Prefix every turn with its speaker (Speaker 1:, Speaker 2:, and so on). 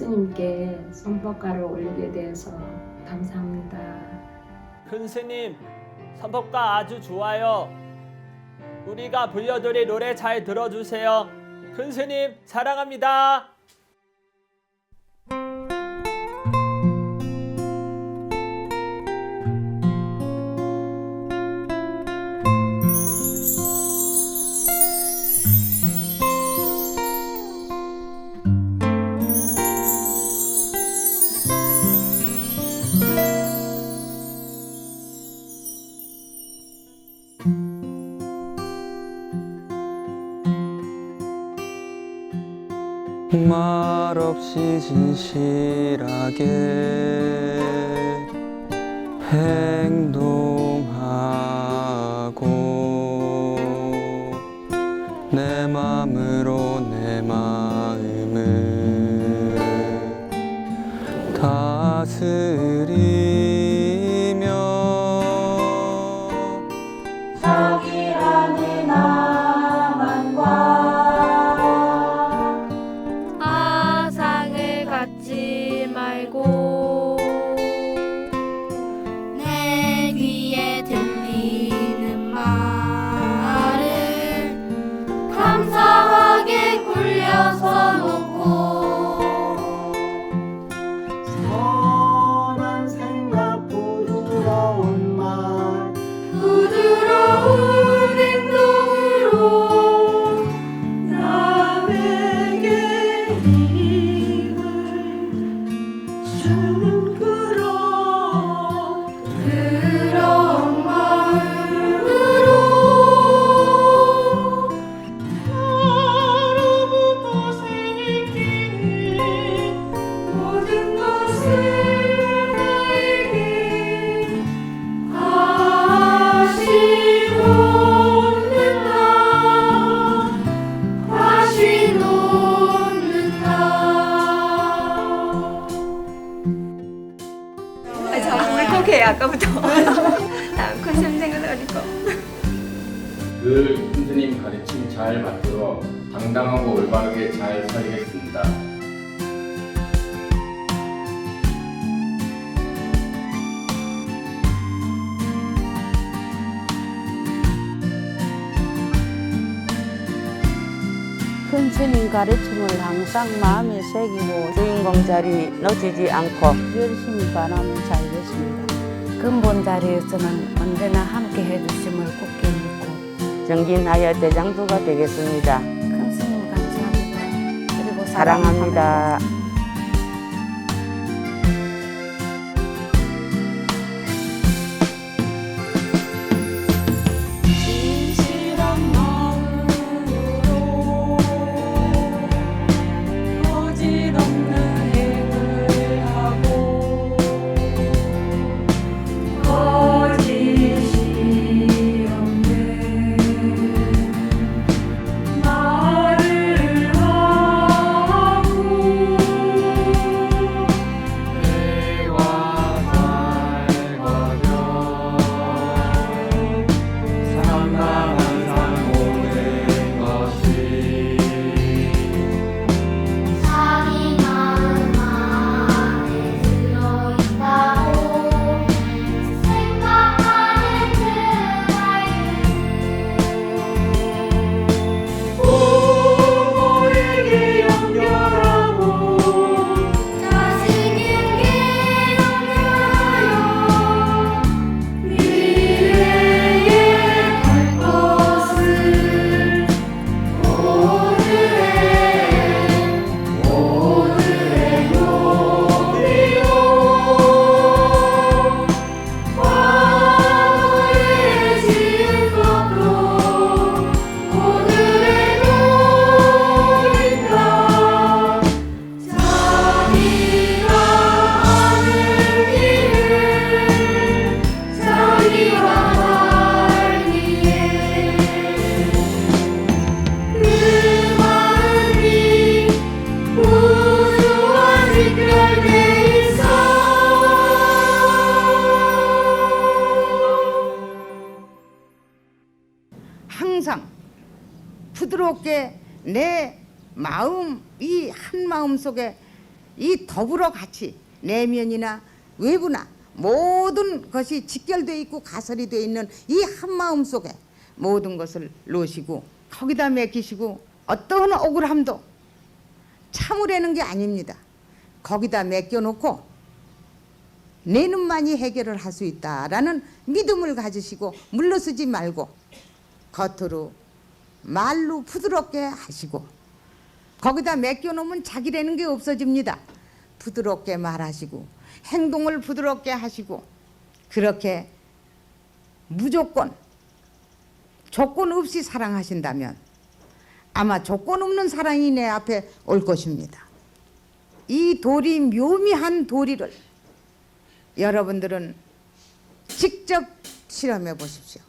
Speaker 1: 스님께 선법가를 올리게 돼서 감사합니다.
Speaker 2: 큰 스님, 선법가 아주 좋아요. 우리가 불려드릴 노래 잘 들어주세요. 큰 스님, 사랑합니다.
Speaker 3: 말없이 진실하게 행동
Speaker 4: 아까부터. 다음 컨셉 생각하니까.
Speaker 5: 늘 스님 가르침 잘 받들어 당당하고 올바르게 잘 살겠습니다.
Speaker 6: 큰 스님 가르침을 항상 마음에 새기고 주인공 자리 놓치지 않고 열심히 바라면 살겠습니다.
Speaker 7: 근본 자리에서는 언제나 함께 해주심을 굳게 믿고
Speaker 6: 정진하여 대장주가 되겠습니다.
Speaker 7: 큰 스님 감사합니다. 그리고
Speaker 6: 사랑합니다.
Speaker 8: 진실한
Speaker 9: 부드럽게 내 마음 이 한 마음 속에 이 더불어 같이 내면이나 외부나 모든 것이 직결되어 있고 가설이 되어 있는 이 한 마음 속에 모든 것을 놓으시고 거기다 맡기시고 어떠한 억울함도 참으려는 게 아닙니다. 거기다 맡겨놓고 내 눈만이 해결을 할 수 있다라는 믿음을 가지시고 물러서지 말고 겉으로 말로 부드럽게 하시고 거기다 맡겨놓으면 자기라는 게 없어집니다. 부드럽게 말하시고 행동을 부드럽게 하시고 그렇게 무조건 조건 없이 사랑하신다면 아마 조건 없는 사랑이 내 앞에 올 것입니다. 이 도리 묘미한 도리를 여러분들은 직접 실험해 보십시오.